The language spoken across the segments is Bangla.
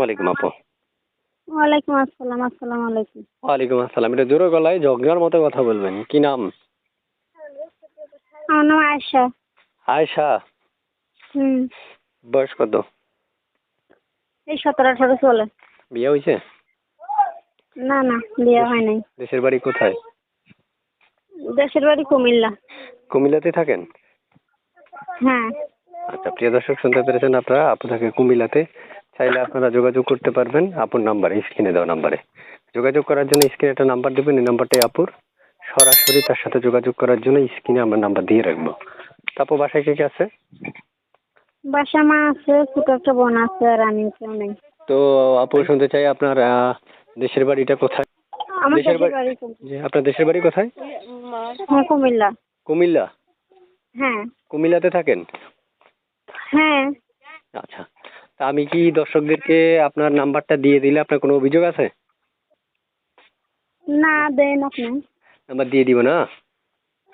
ওয়ালাইকুম আপু। ওয়ালাইকুম আসসালাম আসসালামু আলাইকুম। ওয়ালাইকুম আসসালাম। এটা জোরে গলায় ঝগড়ার মতো কথা বলবেন। কি নাম? আমার নাম আয়শা। আয়শা? হুম। বয়স কত? এই সতেরো আঠারো চলে বিয়ে হয়েছে? না না বিয়ে হয় নাই। দেশের বাড়ি কোথায়? দেশের বাড়ি কুমিল্লা। কুমিল্লাতে থাকেন? হ্যাঁ। আচ্ছা প্রিয় দর্শক শুনতে পেরেছেন আপনারা? আপু থাকে কুমিল্লাতে। চাইলে আপনারা যোগাযোগ করতে পারবেন। আপুর নাম্বারে স্ক্রিনে দেওয়া নাম্বারে। যোগাযোগ করার জন্য স্ক্রিনে একটা নাম্বার দেবেন এই নাম্বারটাই আপুর। সরাসরি তার সাথে যোগাযোগ করার জন্য স্ক্রিনে আমরা নাম্বার দিয়ে রাখব। তারপর বাসায় কে কে আছে? বাসা মা আছে ছোট একটা বোন আছে আর আমি কেউ নেই। তো আপু শুনতে চাই আপনার দেশের বাড়িটা কোথায়? আমার দেশের বাড়ি- আপনার দেশের বাড়ি কোথায়? হ্যাঁ কুমিল্লা। কুমিল্লা? হ্যাঁ। কুমিল্লাতে থাকেন? হ্যাঁ। আচ্ছা। তা আমি কি দর্শকদেরকে আপনার নাম্বারটা দিয়ে দিলে আপনার কোনো অভিযোগ আছে? না দেন আপনি। নাম্বার দিয়ে দিব না?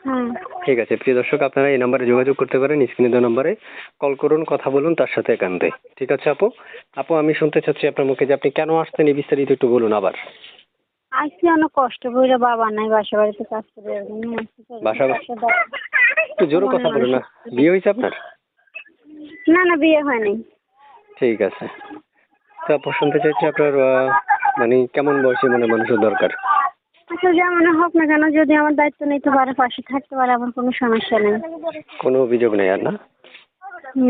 হ্যাঁ। ঠিক আছে প্রিয় দর্শক আপনারা এই নাম্বারে যোগাযোগ করতে পারেন স্ক্রিনে দেওয়া নাম্বারে। কল করুন কথা বলুন তার সাথে একান্তে। ঠিক আছে আপু? আপু আমি শুনতে চাচ্ছি আপনার মুখে যে আপনি কেন আসছেন এই বিস্তারিত একটু বলুন আবার। আজকে অনেক কষ্ট করে বাবা নাই বাসা বাড়িতে কাজ করে বাসা একটু জোরে কথা বলুন না। বিয়ে হয়েছে আপনার? না না বিয়ে হয়নি। ঠিক আছে। তো আপু শুনতে চাইছি আপনার মানে কেমন বয়সী মানে মানুষের দরকার? যেমন হোক না কেন যদি আমার দায়িত্ব নিতে পারে পাশে থাকতে পারে আমার কোনো সমস্যা নেই। কোনো অভিযোগ নেই আর না?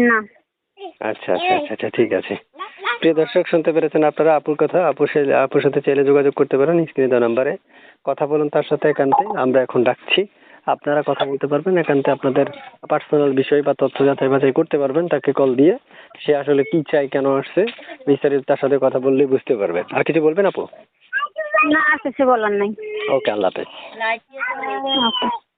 না। আচ্ছা আচ্ছা আচ্ছা আচ্ছা ঠিক আছে। প্রিয় দর্শক শুনতে পেরেছেন আপনারা আপুর কথা? আপুর আপুর সাথে চাইলে যোগাযোগ করতে পারেন স্ক্রিনে দেওয়া নাম্বারে। কথা বলুন তার সাথে একান্তে। আমরা এখন ডাকছি। আপনারা কথা বলতে পারবেন একান্তে আপনাদের পার্সোনাল বিষয় বা তথ্য যাচাই বাছাই করতে পারবেন তাকে কল দিয়ে সে আসলে কি চাই কেন আসছে বিস্তারিত তার সাথে কথা বললেই বুঝতে পারবেন। আর কিছু বলবেন আপু? না আর কিছু বলার নাই। ওকে আল্লাহ হাফেজ। ওকে